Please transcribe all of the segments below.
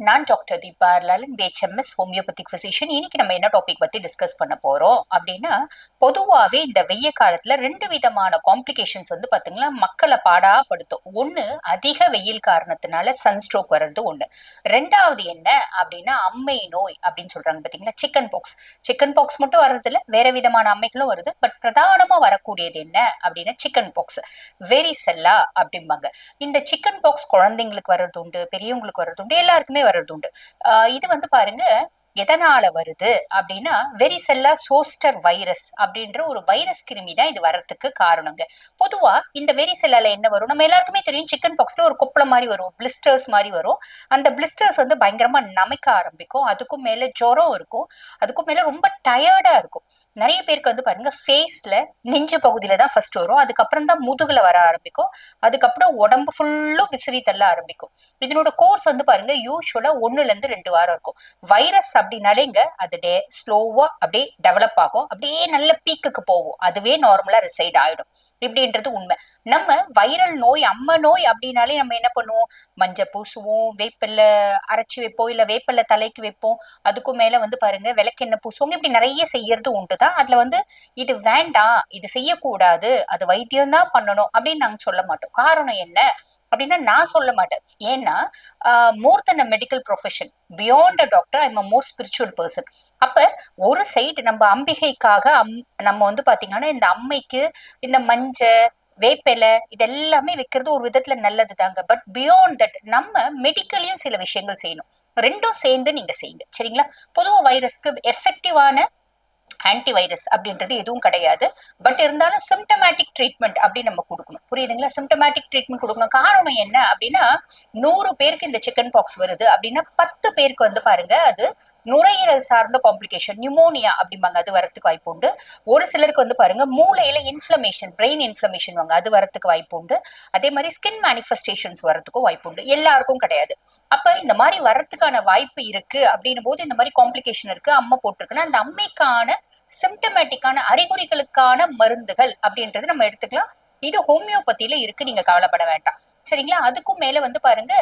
நான் doctor Deepa Lalan BHMS homeopathic physician இன்னைக்கு நம்ம என்ன டாபிக் பத்தி டிஸ்கஸ் பண்ண போறோம் அப்படின்னா பொதுவாவே இந்த வெய்ய காலத்துல ரெண்டு விதமான காம்ப்ளிகேஷன்ஸ் வந்து பாத்தீங்கன்னா மக்களை பாடாப்படுத்தும். ஒண்ணு அதிக வெயில் காரணத்தினால சன்ஸ்ட்ரோக் வர்றது ஒண்ணு. ரெண்டாவது என்ன அப்படின்னா அம்மை நோய் அப்படின்னு சொல்றாங்க பாத்தீங்களா சிக்கன் பாக்ஸ் சிக்கன் பாக்ஸ் மட்டும் வர்றது இல்ல வேற விதமான அம்மைகளும் வருது. பட் பிரதானமா வரக்கூடியது என்ன அப்படின்னா சிக்கன் பாக்ஸ் வெரி செல்லா அப்படிம்பாங்க. இந்த சிக்கன் பாக்ஸ் குழந்தைங்களுக்கு வர்றது உண்டு பெரியவங்களுக்கு வர்றது உண்டு எல்லாருக்குமே வர்றது உண்டு ஆஹ் இது வந்து பாருங்க எதனால வருது அப்படின்னா வெரிசெல்லா சோஸ்டர் வைரஸ் அப்படின்ற ஒரு வைரஸ் கிருமி தான் இது வர்றதுக்கு காரணங்க. பொதுவா இந்த வெரிசெல்லால என்ன வரும்? நம்ம எல்லாருக்குமே தெரியும் சிக்கன் பாக்ஸ்ல ஒரு கொப்பளம் மாதிரி வரும் பிளிஸ்டர்ஸ் மாதிரி வரும். அந்த பிளிஸ்டர்ஸ் வந்து பயங்கரமா நமைக்க ஆரம்பிக்கும். அதுக்கும் மேல ஜுரம் இருக்கும். அதுக்கும் மேல ரொம்ப டயர்டா இருக்கும். நிறைய பேருக்கு வந்து பாருங்க ஃபேஸ்ல நெஞ்சு பகுதியில தான் ஃபர்ஸ்ட் வரும். அதுக்கப்புறம் தான் முதுகுல வர ஆரம்பிக்கும். அதுக்கப்புறம் உடம்பு ஃபுல்லும் விசிறி தள்ள ஆரம்பிக்கும். இதனோட கோர்ஸ் வந்து பாருங்க யூஸ்வலா ஒண்ணுல இருந்து ரெண்டு வாரம் இருக்கும். வைரஸ் அப்படின்னாலேங்க அது டே ஸ்லோவா அப்படியே டெவலப் ஆகும். அப்படியே நல்ல பீக்குக்கு போகும். அதுவே நார்மலா ரிசைட் ஆயிடும். இப்படின்றது உண்மை. நம்ம வைரல் நோய் அம்ம நோய் அப்படின்னாலே நம்ம என்ன பண்ணுவோம்? மஞ்சள் பூசுவோம் வேப்பில்ல அரைச்சி வைப்போம் இல்ல வேப்பில்ல தலைக்கு வைப்போம். அதுக்கும் மேல வந்து பாருங்க விளக்கெண்ணெய் பூசுவோங்க இப்படி நிறைய செய்யறது உண்டுதான் அதுல வந்து இது வேண்டாம் இது செய்யக்கூடாது அது வைத்தியம் தான் பண்ணணும் அப்படின்னு நாங்க சொல்ல மாட்டோம். காரணம் என்ன? அப்படின்னா நான் சொல்ல மாட்டேன். ஏன்னா more than a medical profession beyond a doctor I'm a more spiritual person அப்ப ஒரு சைடு நம்ம அம்பிகைக்காக அம் நம்ம வந்து பாத்தீங்கன்னா இந்த அம்மைக்கு இந்த மஞ்சள் வேப்பிலை இதெல்லாமே வைக்கிறது ஒரு விதத்துல நல்லது தாங்க பட் பியாண்ட் தட் நம்ம மெடிக்கலையும் சில விஷயங்கள் செய்யணும். ரெண்டும் சேர்ந்து நீங்க செய்யுங்க. சரிங்களா? பொதுவா வைரஸ்க்கு எஃபெக்டிவான ஆன்டிவைரஸ் அப்படின்றது எதுவும் கிடையாது. பட் இருந்தாலும் சிம்டமேட்டிக் ட்ரீட்மெண்ட் அப்படின்னு நம்ம கொடுக்கணும். புரியுதுங்களா? சிம்டமேட்டிக் ட்ரீட்மெண்ட் கொடுக்கணும். காரணம் என்ன அப்படின்னா நூறு பேருக்கு இந்த சிக்கன் பாக்ஸ் வருது அப்படின்னா பத்து பேருக்கு வந்து பாருங்க அது நுரையீரல் சார்ந்த காம்ப்ளிகேஷன் நியூமோனியா அப்படிம்பாங்க. அது வரத்துக்கு வாய்ப்பு உண்டு. ஒரு சிலருக்கு வந்து பாருங்க மூளையில இன்ஃபிளமேஷன் பிரெயின் இன்ஃபிளமேஷன் வாங்க அது வரத்துக்கு வாய்ப்பு உண்டு. அதே மாதிரி ஸ்கின் மேனிஃபெஸ்டேஷன்ஸ் வரத்துக்கும் வாய்ப்பு உண்டு. எல்லாருக்கும் கிடையாது. அப்ப இந்த மாதிரி வரத்துக்கான வாய்ப்பு இருக்கு அப்படின்னும் போது இந்த மாதிரி காம்ப்ளிகேஷன் இருக்கு அம்மை போட்டிருக்குன்னா அந்த அம்மைக்கான சிம்டமேட்டிக்கான அறிகுறிகளுக்கான மருந்துகள் அப்படின்றது நம்ம எடுத்துக்கலாம். இது ஹோமியோபதியில இருக்கு நீங்க கவலைப்பட வேண்டாம். சரிங்களா? அதுக்கும் மேல வந்து பாருங்க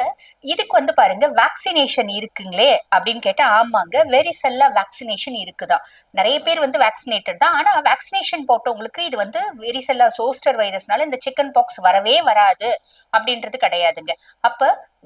இதுக்கு வந்து பாருங்க வேக்சினேஷன் இருக்குங்களே அப்படின்னு கேட்டா ஆமாங்க வெரிசெல்லா வேக்சினேஷன் இருக்குதா? நிறைய பேர் வந்து வேக்சினேட்டட் தான். ஆனா வேக்சினேஷன் போட்டவங்களுக்கு இது வந்து வெரிசெல்லா சோஸ்டர் வைரஸ்னால இந்த சிக்கன் பாக்ஸ் வரவே வராது அப்படின்றது கிடையாதுங்க. அப்ப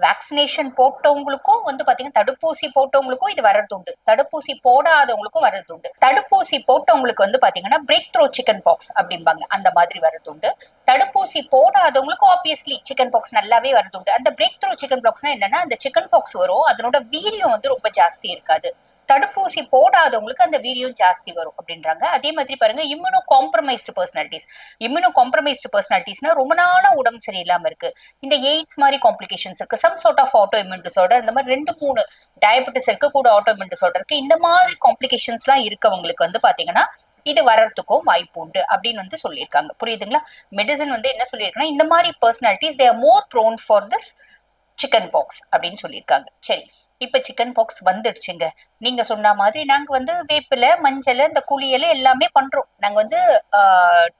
வேக்சினேஷன் போட்டவங்களுக்கும் வந்து பாத்தீங்கன்னா தடுப்பூசி போட்டவங்களுக்கும் இது வர்றது உண்டு தடுப்பூசி போடாதவங்களுக்கும் வர்றது உண்டு தடுப்பூசி போட்டவங்களுக்கு வந்து பாத்தீங்கன்னா பிரேக் த்ரோ சிக்கன் பாக்ஸ் அப்படிம்பாங்க. அந்த மாதிரி வர்றது உண்டு தடுப்பூசி போடாதவங்களுக்கும் ஆப்வியஸ்லி சிக்கன் பாக்ஸ் நல்லாவே வர்றது உண்டு அந்த பிரேக் த்ரோ சிக்கன் பாக்ஸ்னா என்னன்னா அந்த சிக்கன் பாக்ஸ் வரும். அதனோட வீரியம் வந்து ரொம்ப ஜாஸ்தி இருக்காது. தடுப்பூசி போடாதவங்களுக்கு அந்த வீரியம் ஜாஸ்தி வரும் அப்படின்றாங்க. அதே மாதிரி பாருங்க immunocompromised personalities immunocompromised பர்சனாலிட்டிஸ்னா ரொம்ப நாளா உடம்பு சரியில்லாம இருக்கு. இந்த எய்ட்ஸ் மாதிரி காம்ப்ளிகேஷன்ஸ் இருக்கு. Some sort of auto immune disorder இந்த மாதிரி ரெண்டு மூணு டயபெட்டிஸ் இருக்கக்கூட ஆட்டோ இம்யூன் டிசார்டர் இருக்கு. இந்த மாதிரி காம்ப்ளிகேஷன்ஸ் எல்லாம் இருக்கவங்களுக்கு வந்து பாத்தீங்கன்னா இது வர்றதுக்கும் வாய்ப்பு உண்டு அப்படின்னு வந்து சொல்லியிருக்காங்க. புரியுதுங்களா? மெடிசன் வந்து என்ன சொல்லியிருக்குன்னா இந்த மாதிரி personalities they are more prone for this chickenpox அப்படின்னு சொல்லியிருக்காங்க. சரி இப்ப சிக்கன் பாக்ஸ் வந்துடுச்சுங்க. நீங்க சொன்ன மாதிரி நாங்க வந்து வேப்பில மஞ்சள் இந்த குளியல் எல்லாமே பண்றோம். நாங்க வந்து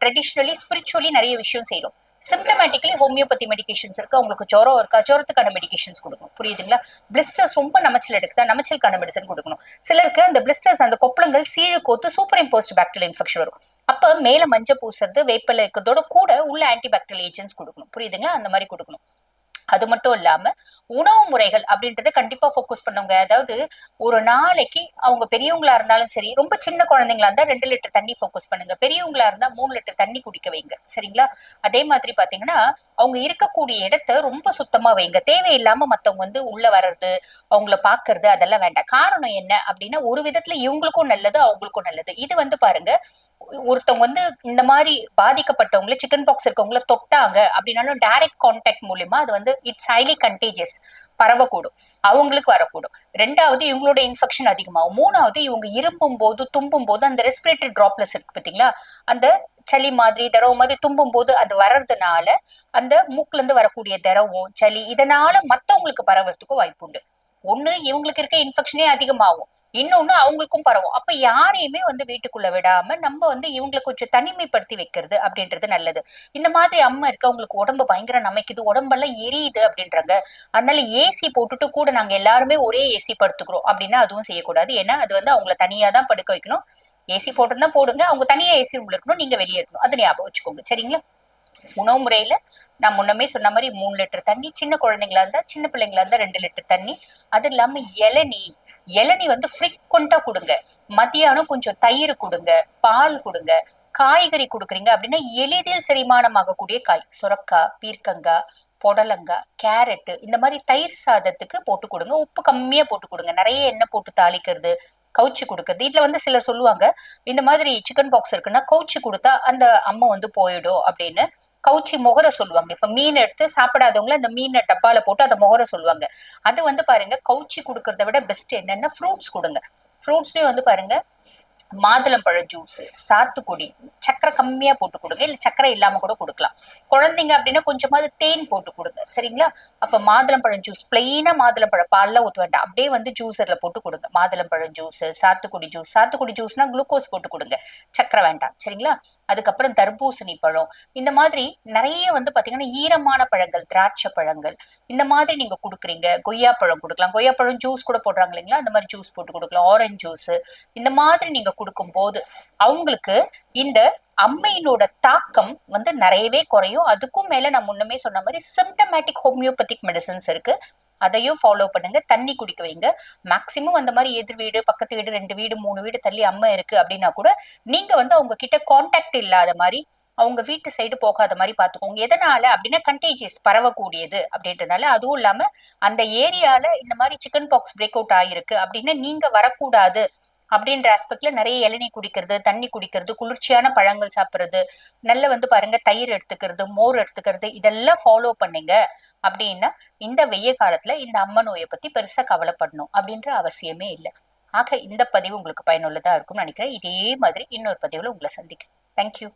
ட்ரெடிஷ்னலி ஸ்பிரிச்சுவலி நிறைய விஷயம் செய்யறோம் சிம்டமேட்டிக்கலி ஹோமியோபதி மெடிகேஷன்ஸ் இருக்கு? அவங்களுக்கு ஜுரம் இருக்கா? ஜுரத்துக்கான மெடிகேஷன்ஸ் கொடுக்கணும். புரியுதுங்களா? பிளிஸ்டர்ஸ் ரொம்ப நமச்சல் எடுக்குதா? நமச்சலுக்கான மெடிசன் கொடுக்கணும். சிலருக்கு அந்த பிளிஸ்டர்ஸ் அந்த கொப்பளங்கள் சீழு கோத்து சூப்பர் இம்போஸ்ட் பாக்டீரியல் இன்ஃபெக்ஷன் வரும். அப்ப மேல மஞ்சள் பூசுறது வேப்பில இருக்கிறதோட கூட உள்ள ஆன்டி பாக்டீரியல் ஏஜென்ட்ஸ் கொடுக்கணும். புரியுதுங்களா? அந்த மாதிரி கொடுக்கணும். அது மட்டும் இல்லாம உணவு முறைகள் அப்படின்றத கண்டிப்பா ஃபோக்கஸ் பண்ணுவாங்க அதாவது ஒரு நாளைக்கு அவங்க பெரியவங்களா இருந்தாலும் சரி ரொம்ப சின்ன குழந்தைங்களா இருந்தா ரெண்டு லிட்டர் தண்ணி ஃபோக்கஸ் பண்ணுங்க. பெரியவங்களா இருந்தா மூணு லிட்டர் தண்ணி குடிக்க வைங்க. சரிங்களா? அதே மாதிரி பாத்தீங்கன்னா அவங்க இருக்கக்கூடிய இடத்த ரொம்ப சுத்தமா வைங்க. தேவையில்லாம மத்தவங்க வந்து உள்ள வர்றது அவங்கள பாக்குறது அதெல்லாம் வேண்டாம். காரணம் என்ன அப்படின்னா ஒரு விதத்துல இவங்களுக்கும் நல்லது அவங்களுக்கும் நல்லது. இது வந்து பாருங்க ஒருத்தவங்க வந்து இந்த மாதிரி பாதிக்கப்பட்டவங்கள சிக்கன் பாக்ஸ் இருக்கவங்கள தொட்டாங்க அப்படின்னாலும் டைரக்ட் கான்டாக்ட் மூலியமா அது வந்து இட்ஸ் ஹைலி கண்டேஜியஸ் பரவக்கூடும். அவங்களுக்கு வரக்கூடும். ரெண்டாவது இவங்களோட இன்ஃபெக்ஷன் அதிகமாகும். மூணாவது இவங்க இரும்பும் போது தும்பும் போது அந்த ரெஸ்பிரேட்டரி டிராப்லெஸ் இருக்கு பாத்தீங்களா அந்த சளி மாதிரி திரவம் மாதிரி தும்பும் போது அது வர்றதுனால அந்த மூக்குல இருந்து வரக்கூடிய திரவம் சளி இதனால மத்தவங்களுக்கு பரவறதுக்கும் வாய்ப்பு உண்டு ஒண்ணு இவங்களுக்கு இருக்க இன்ஃபெக்ஷனே அதிகமாகும். இன்னொன்னு அவங்களுக்கும் பரவும். அப்ப யாரையுமே வந்து வீட்டுக்குள்ள விடாம நம்ம வந்து இவங்களை கொஞ்சம் தனிமைப்படுத்தி வைக்கிறது அப்படின்றது நல்லது. இந்த மாதிரி அம்மா இருக்க அவங்களுக்கு உடம்பு பயங்கர நமைக்குது உடம்பெல்லாம் எரியுது அப்படின்றாங்க. அதனால ஏசி போட்டுட்டு கூட நாங்க எல்லாருமே ஒரே ஏசி படுத்துக்கிறோம் அப்படின்னா அதுவும் செய்யக்கூடாது. ஏன்னா அது வந்து அவங்கள தனியா தான் படுக்க வைக்கணும். ஏசி போட்டுருந்தா போடுங்க. அவங்க தனியா ஏசி ரூம்ல இருக்கணும். நீங்க வெளியே இருக்கணும். அது ஞாபகம் வச்சுக்கோங்க. சரிங்களா? உணவு முறையில நான் முன்னமே சொன்ன மாதிரி மூணு லிட்டர் தண்ணி சின்ன குழந்தைங்களா இருந்தா சின்ன பிள்ளைங்களா இருந்தா ரெண்டு லிட்டர் தண்ணி. அது இல்லாம இளநீ இளநீ வந்து ஃப்ரீக்வெண்டா கொடுங்க. மத்தியானம் கொஞ்சம் தயிர் கொடுங்க பால் கொடுங்க காய்கறி கொடுக்குறீங்க அப்படின்னா எளிதில் செரிமானமாகக்கூடிய காய். சுரக்காய் பீர்க்கங்காய் புடலங்காய் கேரட்டு இந்த மாதிரி தயிர் சாதத்துக்கு போட்டு கொடுங்க. உப்பு கம்மியா போட்டு கொடுங்க. நிறைய எண்ணெய் போட்டு தாளிக்கிறது கவுச்சி கொடுக்கறது. இதுல வந்து சிலர் சொல்லுவாங்க இந்த மாதிரி சிக்கன் பாக்ஸ் இருக்குன்னா கவுச்சி கொடுத்தா அந்த அம்மா வந்து போயிடும் அப்படின்னு. கவுச்சி முகர சொல்லுவாங்க. இப்ப மீன் எடுத்து சாப்பிடாதவங்கள அந்த மீனை டப்பால போட்டு அதை முகர சொல்லுவாங்க. அது வந்து பாருங்க கவுச்சி கொடுக்கறத விட பெஸ்ட் என்னன்னா ஃப்ரூட்ஸ் கொடுங்க. ஃப்ரூட்ஸ்லயும் வந்து பாருங்க மாதுளம்பழ ஜூஸ் சாத்துக்குடி சக்கரை கம்மியா போட்டு கொடுங்க. இல்ல சக்கரை இல்லாம கூட கொடுக்கலாம். குழந்தைங்க அப்படின்னா கொஞ்சமாவது தேன் போட்டு கொடுங்க. சரிங்களா? அப்ப மாதுளம்பழம் ஜூஸ் பிளெயினா மாதுளம்பழம் பால்ல ஊற்ற வேண்டாம். அப்படியே வந்து ஜூஸர்ல போட்டு கொடுங்க. மாதுளம்பழம் ஜூஸ் சாத்துக்குடி ஜூஸ் சாத்துக்குடி ஜூஸ்னா குளுக்கோஸ் போட்டு கொடுங்க. சக்கரை வேண்டாம். சரிங்களா? அதுக்கப்புறம் தர்பூசணி பழம். இந்த மாதிரி நிறைய வந்து பாத்தீங்கன்னா ஈரமான பழங்கள் திராட்சை பழங்கள் இந்த மாதிரி நீங்க கொடுக்குறீங்க. கொய்யா பழம் கொடுக்கலாம். கொய்யா பழம் ஜூஸ் கூட போடுறாங்க இல்லைங்களா? அந்த மாதிரி ஜூஸ் போட்டு கொடுக்கலாம். ஆரஞ்சு ஜூஸ் இந்த மாதிரி நீங்க கொடுக்கும் போது அவங்களுக்கு இந்த அம்மையினோட தாக்கம் வந்து நிறையவே குறையும். அதுக்கும் மேல நான் முன்னமே சொன்ன மாதிரி சிம்டமேட்டிக் ஹோமியோபதிக் மெடிசன்ஸ் இருக்கு. அதையும் ஃபாலோ பண்ணுங்க. தண்ணி குடிக்க வைங்க. மேக்சிமம் அந்த மாதிரி எதிர் வீடு பக்கத்து வீடு ரெண்டு வீடு மூணு வீடு தள்ளி அம்மா இருக்கு அப்படின்னா கூட நீங்க வந்து அவங்க கிட்ட கான்டாக்ட் இல்லாத மாதிரி அவங்க வீட்டு சைடு போகாத மாதிரி பாத்துக்கோங்க எதனால? அப்படின்னா கண்டேஜியஸ் பரவக்கூடியது அப்படின்றதுனால அதுவும் இல்லாம அந்த ஏரியால இந்த மாதிரி சிக்கன் பாக்ஸ் பிரேக் அவுட் ஆயிருக்கு அப்படின்னா நீங்க வரக்கூடாது. அப்படின்ற ஆஸ்பெக்ட்ல நிறைய இளநீ குடிக்கிறது தண்ணி குடிக்கிறது குளிர்ச்சியான பழங்கள் சாப்பிடுறது நல்ல வந்து பாருங்க தயிர் எடுத்துக்கிறது மோர் எடுத்துக்கிறது இதெல்லாம் ஃபாலோ பண்ணீங்க. அப்படின்னா இந்த வெய்ய காலத்துல இந்த அம்ம நோயை பத்தி பெருசா கவலைப்படணும் அப்படின்ற அவசியமே இல்லை. ஆக இந்த பதிவு உங்களுக்கு பயனுள்ளதா இருக்கும்னு நினைக்கிறேன். இதே மாதிரி இன்னொரு பதிவுல உங்களை சந்திக்கிறேன். தேங்க்யூ